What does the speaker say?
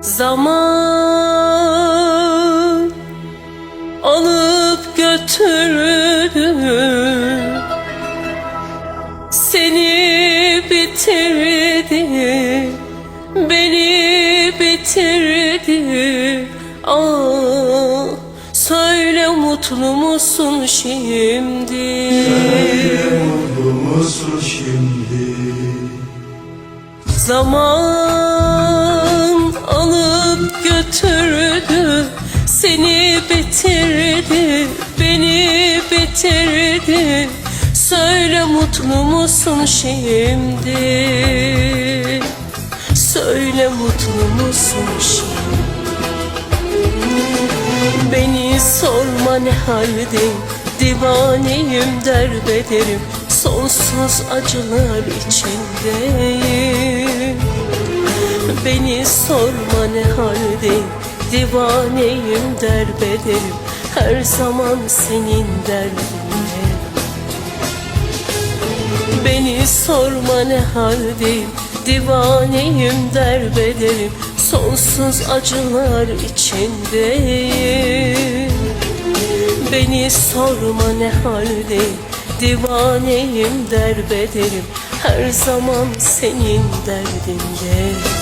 Zaman alıp götürdü Seni bitirdi Beni bitirdi Ah söyle mutlu musun şimdi? Mutlu musun şimdi? Zaman alıp götürdü Seni bitirdi Beni bitirdi. Söyle mutlu musun şimdi? Söyle mutlu musun şimdi? Beni sorma ne haldeyim Divaneyim derbederim. Sonsuz acılar içindeyim Beni sorma ne haldeyim Divaneyim derbederim Her zaman senin derdinde Beni sorma ne haldeyim Divaneyim derbederim Sonsuz acılar içindeyim. Beni sorma ne haldeyim Divaneyim derbederim Her zaman senin derdinde